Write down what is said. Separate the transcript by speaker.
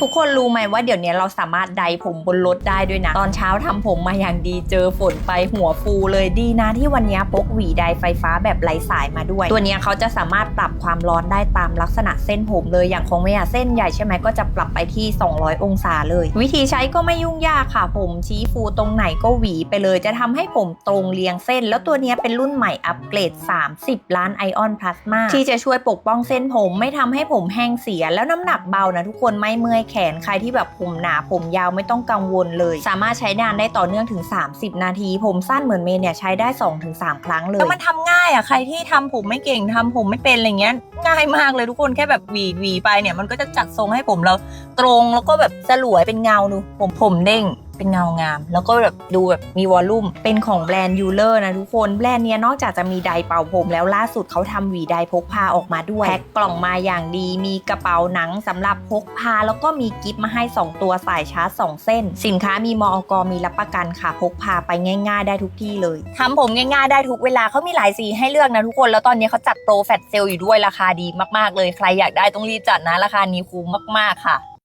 Speaker 1: ทุกคนรู้ไหมว่าเดี๋ยวนี้เราสามารถไดผมบนรถได้ด้วยนะ ตอนเช้าทำผมมาอย่างดีเจอฝนไปหัวฟูเลยดีนะที่วันนี้พกหวีไดไฟฟ้าแบบไร้สายมาด้วย ตัวนี้เขาจะสามารถปรับความร้อนได้ตามลักษณะเส้นผมเลยอย่างของเมียเส้นใหญ่ใช่ไหมก็จะปรับไปที่ 200 องศาเลย วิธีใช้ก็ไม่ยุ่งยากค่ะ ผมชี้ฟูตรงไหนก็หวีไปเลย จะทำให้ผมตรงเรียงเส้น แล้วตัวนี้เป็นรุ่นใหม่อัปเกรด 30 ล้านไอออนพลาสมาที่จะช่วยปกป้องเส้นผมไม่ทำให้ผมแห้งเสียแล้วน้ำหนักเบานะทุกคนไม่เมื่อยแขนใครที่แบบผมหนาผมยาวไม่ต้องกังวลเลย สามารถใช้นานได้ต่อเนื่องถึง 30 นาที ผมสั้นเหมือนเมย์เนี่ยใช้ได้ 2-3 ครั้งเลย
Speaker 2: แล้วมันทำง่ายอะใครที่ทำผมไม่เก่งทำผมไม่เป็นอะไรเงี้ยง่ายมากเลยทุกคนแค่แบบหวีหวีไปเนี่ยมันก็จะจัดทรงให้ผมเราตรงแล้วก็แบบสลวยเป็นเงาดูผมผมเด้ง เป็นเงางาม แล้วก็แบบดูแบบมีวอลลุ่ม
Speaker 1: เป็นของแบรนด์ยูเลอร์นะทุกคน แบรนด์เนี้ยนอกจากจะมีไดเป่าผมแล้วล่าสุดเขาทำหวีไดพกพาออกมาด้วย แพ็คกล่องมาอย่างดี มีกระเป๋าหนังสำหรับพกพา แล้วก็มีกิฟต์มาให้ 2 ตัวสายชาร์จ 2 เส้น สินค้ามีมอกมีรับประกันค่ะ พกพาไปง่าย ๆ ได้ทุกที่เลย
Speaker 2: ทำผมง่ายๆได้ทุกเวลาเขามีหลายสีให้เลือกนะทุกคน แล้วตอนนี้เขาจัดโปรแฟตเซลอยู่ด้วยราคาดีมากๆเลย ใครอยากได้ต้องรีบจัดนะราคานี้คุ้มมากๆค่ะ